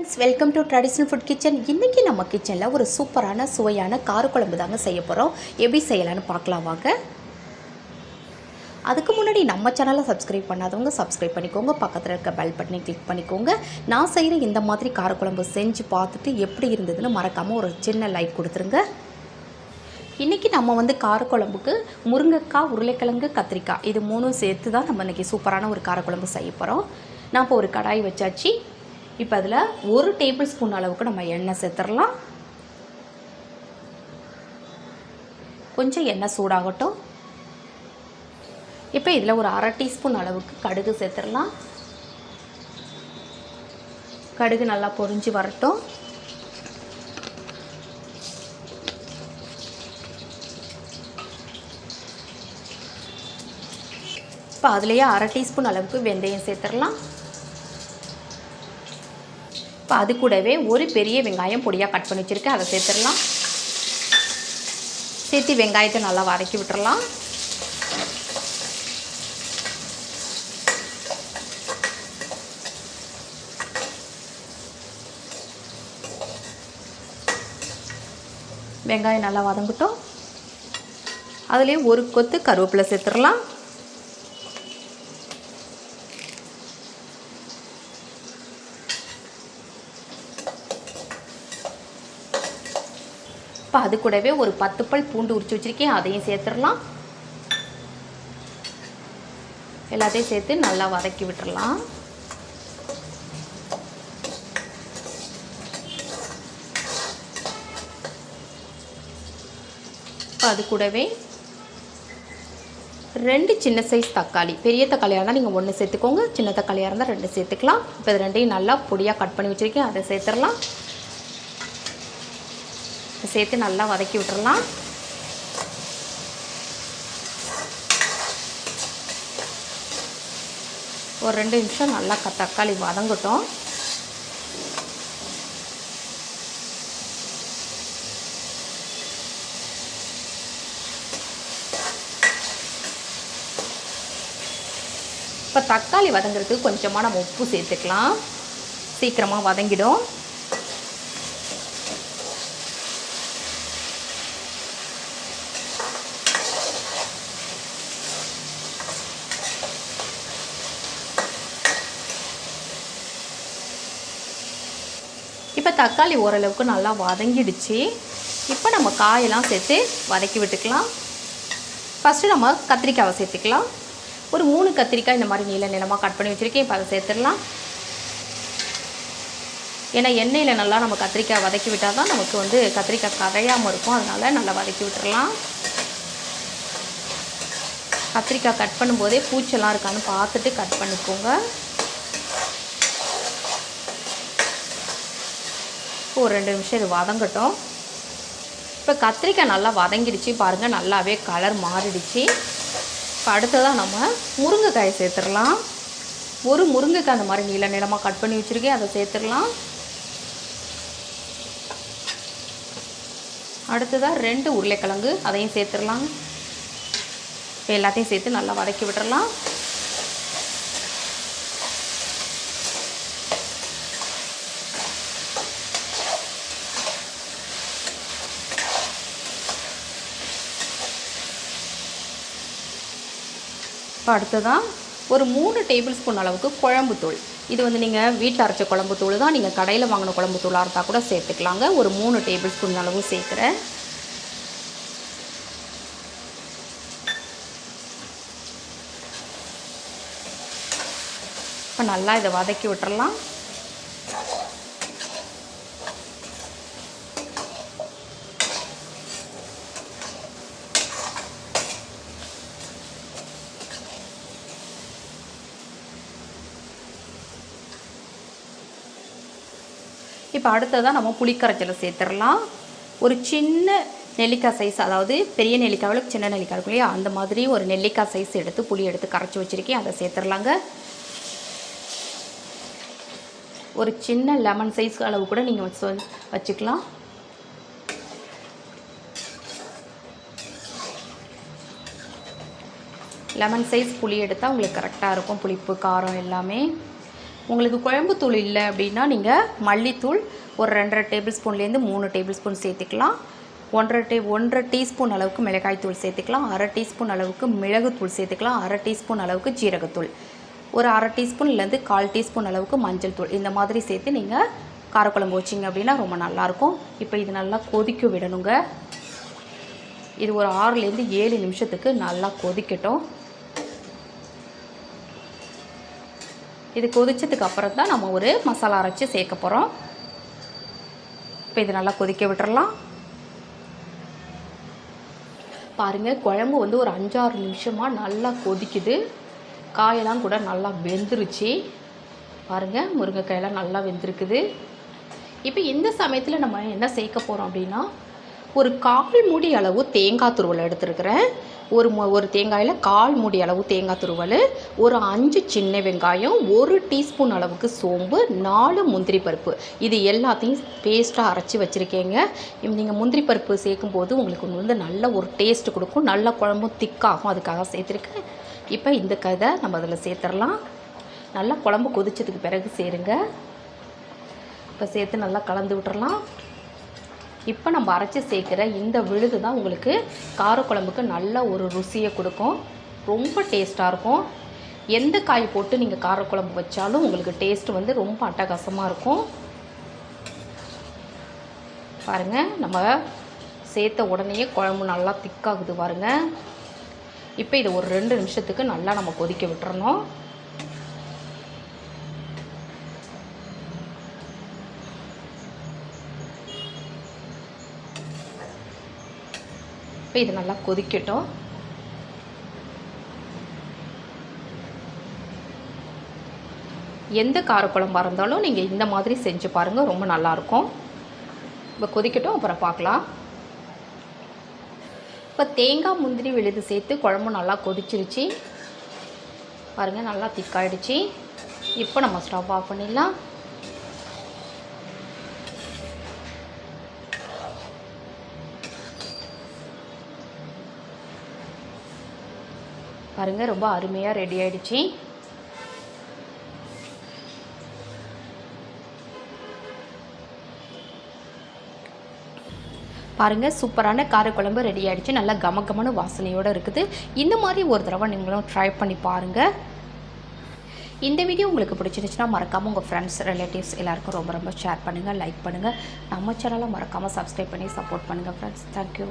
Friends welcome to traditional food kitchen இன்றைக்கி நம்ம கிச்சனில் ஒரு சூப்பரான சுவையான காரக்குழம்பு தாங்க செய்ய போகிறோம் எப்படி செய்யலான்னு பார்க்கலாம் வாங்க. அதுக்கு முன்னாடி நம்ம சேனலை சப்ஸ்கிரைப் பண்ணாதவங்க சப்ஸ்கிரைப் பண்ணிக்கோங்க. பக்கத்தில் இருக்க பெல் பட்டனை கிளிக் பண்ணிக்கோங்க. நான் செய்கிற இந்த மாதிரி காரக்குழம்பு செஞ்சு பார்த்துட்டு எப்படி இருந்ததுன்னு மறக்காமல் ஒரு சின்ன லைக் கொடுத்துருங்க. இன்றைக்கி நம்ம வந்து காரக்குழம்புக்கு முருங்கைக்காய் உருளைக்கிழங்கு கத்திரிக்காய் இது மூணும் சேர்த்து தான் நம்ம இன்றைக்கி சூப்பரான ஒரு காரக்குழம்பு செய்ய போகிறோம் நான் இப்போ ஒரு கடாய் வச்சாச்சு. இப்போ அதில் ஒரு டேபிள் ஸ்பூன் அளவுக்கு நம்ம எண்ணெய் சேர்த்துடலாம் கொஞ்சம் எண்ணெய் சூடாகட்டும். இப்போ இதில் ஒரு அரை டீஸ்பூன் அளவுக்கு கடுகு சேர்த்துடலாம் கடுகு நல்லா பொறிஞ்சு வரட்டும். இப்போ அதுலேயே அரை டீஸ்பூன் அளவுக்கு வெந்தயம் சேர்த்துடலாம் இப்போ அது கூடவே ஒரு பெரிய வெங்காயம் பொடியாக கட் பண்ணி வச்சுருக்கேன். அதை சேர்த்துடலாம். சேர்த்து வெங்காயத்தை நல்லா வதக்கி விட்டுறலாம். வெங்காயம் நல்லா வதங்கட்டும். அதுலேயும் ஒரு கொத்து கருவேப்பிலை சேர்த்துடலாம். இப்போ அது கூடவே ஒரு பத்து பல் பூண்டு உரிச்சு வச்சுருக்கேன். அதையும் சேர்த்துடலாம். எல்லாத்தையும் சேர்த்து நல்லா வதக்கி விட்டுறலாம் இப்போ அது கூடவே ரெண்டு சின்ன சைஸ் தக்காளி. பெரிய தக்காளியாக இருந்தால் நீங்கள் ஒன்று சேர்த்துக்கோங்க. சின்ன தக்காளியாக இருந்தால் ரெண்டு சேர்த்துக்கலாம். இப்போ இது ரெண்டையும் நல்லா பொடியாக கட் பண்ணி வச்சுருக்கேன். அதை சேர்த்துடலாம். சேர்த்து நல்லா வதக்கி விட்டுறலாம். ஒரு ரெண்டு நிமிஷம் நல்லா க தக்காளி வதங்கட்டும். இப்போ தக்காளி வதங்குறதுக்கு கொஞ்சமாக நம்ம உப்பு சேர்த்துக்கலாம். சீக்கிரமாக வதங்கிடும். இப்போ தக்காளி ஓரளவுக்கு நல்லா வதங்கிடுச்சு. இப்போ நம்ம காயெல்லாம் சேர்த்து வதக்கி விட்டுக்கலாம். ஃபஸ்ட்டு நம்ம கத்திரிக்காவை சேர்த்துக்கலாம். ஒரு மூணு கத்திரிக்காய் இந்த மாதிரி நீள நிலமாக கட் பண்ணி வச்சுருக்கேன். இப்போ அதை சேர்த்துடலாம். ஏன்னா எண்ணெயில் நல்லா நம்ம கத்திரிக்காய் வதக்கி விட்டால் தான் நமக்கு வந்து கத்திரிக்காய் கரையாமல் இருக்கும். அதனால் நல்லா வதக்கி விட்டுடலாம். கத்திரிக்காய் கட் பண்ணும்போதே பூச்செல்லாம் இருக்கான்னு பார்த்துட்டு கட் பண்ணிக்கோங்க. ஒரு ரெண்டு நிமிஷம் இது வதங்கட்டும். இப்போ கத்திரிக்காய் நல்லா வதங்கிடுச்சு. பாருங்கள் நல்லாவே கலர் மாறிடுச்சு. இப்போ அடுத்ததாக நம்ம முருங்கைக்காயை சேர்த்துடலாம். ஒரு முருங்கைக்காய் அந்த மாதிரி நீள நீளமாக கட் பண்ணி வச்சுருக்கேன். அதை சேர்த்துடலாம். அடுத்ததாக ரெண்டு உருளைக்கிழங்கு அதையும் சேர்த்துடலாம். இப்போ எல்லாத்தையும் சேர்த்து நல்லா வதக்கி விட்டுறலாம் இப்போ அடுத்ததாக ஒரு மூணு டேபிள் ஸ்பூன் அளவுக்கு குழம்பு தூள். இது வந்து நீங்கள் வீட்டில் அரைச்ச குழம்பு தூள் தான் நீங்கள் கடையில் வாங்கின குழம்பு தூளாக இருந்தால் கூட சேர்த்துக்கலாங்க. ஒரு மூணு டேபிள் ஸ்பூன் அளவு சேர்க்குறேன். இப்போ நல்லா இதை வதக்கி விட்டுறலாம். இப்போ அடுத்ததாக நம்ம புளிக்கரைச்சலை சேர்த்துடலாம். ஒரு சின்ன நெல்லிக்காய் சைஸ் அதாவது பெரிய நெல்லிக்காவில் சின்ன நெல்லிக்காய் இல்லையா? அந்த மாதிரி ஒரு நெல்லிக்காய் சைஸ் எடுத்து புளி எடுத்து கரைச்சி வச்சுருக்கேன். அதை சேர்த்துடலாங்க. ஒரு சின்ன லெமன் சைஸ் அளவு கூட நீங்கள் வச்சு வச்சுக்கலாம். லெமன் சைஸ் புளி எடுத்தால் உங்களுக்கு கரெக்டாக இருக்கும். புளிப்பு காரம் எல்லாமே. உங்களுக்கு குழம்புத்தூள் இல்லை அப்படின்னா நீங்கள் மல்லித்தூள் ஒரு ரெண்டரை டேபிள் ஸ்பூன்லேருந்து மூணு டேபிள் ஸ்பூன் சேர்த்துக்கலாம். ஒன்றரை டே ஒன்றரை டீஸ்பூன் அளவுக்கு மிளகாய் தூள் சேர்த்துக்கலாம். அரை டீஸ்பூன் அளவுக்கு மிளகுத்தூள் சேர்த்துக்கலாம். அரை டீஸ்பூன் அளவுக்கு ஜீரகத்தூள் ஒரு அரை டீஸ்பூன்லேருந்து கால் டீஸ்பூன் அளவுக்கு மஞ்சள் தூள். இந்த மாதிரி சேர்த்து நீங்கள் காரக்குழம்பு வச்சிங்க அப்படின்னா ரொம்ப நல்லாயிருக்கும் இப்போ இது நல்லா கொதிக்க விடணுங்க. இது ஒரு ஆறுலேருந்து ஏழு நிமிஷத்துக்கு நல்லா கொதிக்கட்டும். இது கொதிச்சதுக்கு அப்புறம் தான் நம்ம ஒரு மசாலா அரைச்சி சேர்க்க போகிறோம் இப்போ இது நல்லா கொதிக்க விட்டுறலாம். பாருங்கள் குழம்பு வந்து ஒரு அஞ்சாறு நிமிஷமாக நல்லா கொதிக்குது. காயெல்லாம் கூட நல்லா வெந்துருச்சு. பாருங்கள் முருங்கைக்காயெல்லாம் நல்லா வெந்திருக்குது. இப்போ இந்த சமயத்தில் நம்ம என்ன சேர்க்க போகிறோம் அப்படின்னா ஒரு கால் மூடி அளவு தேங்காய் துருவல் எடுத்துருக்கிறேன். ஒரு ஒரு தேங்காயில் கால் மூடி அளவு தேங்காய் துருவல் ஒரு அஞ்சு சின்ன வெங்காயம் ஒரு டீஸ்பூன் அளவுக்கு சோம்பு நாலு முந்திரி பருப்பு. இது எல்லாத்தையும் பேஸ்ட்டாக அரைச்சி வச்சுருக்கேங்க. நீங்கள் முந்திரி பருப்பு சேர்க்கும்போது உங்களுக்கு வந்து நல்ல ஒரு டேஸ்ட் கொடுக்கும். நல்ல குழம்பும் திக்காகும். அதுக்காக சேர்த்துருக்கேன். இப்போ இந்த கதை நம்ம அதில் சேர்த்துடலாம் நல்லா குழம்பு கொதிச்சதுக்கு பிறகு சேருங்க. இப்போ சேர்த்து நல்லா கலந்து விட்டுறலாம். இப்போ நம்ம அரைச்சி சேர்க்குற இந்த விழுது தான் உங்களுக்கு காரக்குழம்புக்கு நல்ல ஒரு ருசியை கொடுக்கும். ரொம்ப டேஸ்ட்டாக இருக்கும். எந்த காய் போட்டு நீங்கள் காரக்குழம்பு வச்சாலும் உங்களுக்கு டேஸ்ட் வந்து ரொம்ப அட்டகாசமாக இருக்கும். பாருங்கள் நம்ம சேர்த்த உடனேயே குழம்பு நல்லா திக்காகுது பாருங்கள் இப்போ இதை ஒரு ரெண்டு நிமிஷத்துக்கு நல்லா நம்ம கொதிக்க விட்டுறணும். இப்போ இது நல்லா கொதிக்கட்டும். எந்த காரக்குழம்பாக இருந்தாலும் நீங்கள் இந்த மாதிரி செஞ்சு பாருங்கள் ரொம்ப நல்லாயிருக்கும். இப்போ கொதிக்கட்டும் அப்புறம் பார்க்கலாம். இப்போ தேங்காய் முந்திரி விழுது சேர்த்து குழம்பு நல்லா கொதிச்சிருச்சு. பாருங்கள் நல்லா திக்காயிடுச்சு இப்போ நம்ம ஸ்டவ் ஆஃப் பண்ணிடலாம். பாருங்கள் ரொம்ப அருமையாக ரெடி ஆகிடுச்சி பாருங்கள் சூப்பரான காரக்குழம்பு ரெடி ஆகிடுச்சி நல்லா கமகமான வாசனையோடு இருக்குது. இந்த மாதிரி ஒரு தடவை நீங்களும் ட்ரை பண்ணி பாருங்கள் இந்த வீடியோ உங்களுக்கு பிடிச்சிருந்துச்சுன்னா மறக்காமல் உங்கள் ஃப்ரெண்ட்ஸ் ரிலேட்டிவ்ஸ் எல்லாருக்கும் ரொம்ப ரொம்ப ஷேர் பண்ணுங்கள் லைக் பண்ணுங்கள் நம்ம சேனலை மறக்காமல் சப்ஸ்கிரைப் பண்ணி சப்போர்ட் பண்ணுங்கள் ஃப்ரெண்ட்ஸ் தேங்க்யூ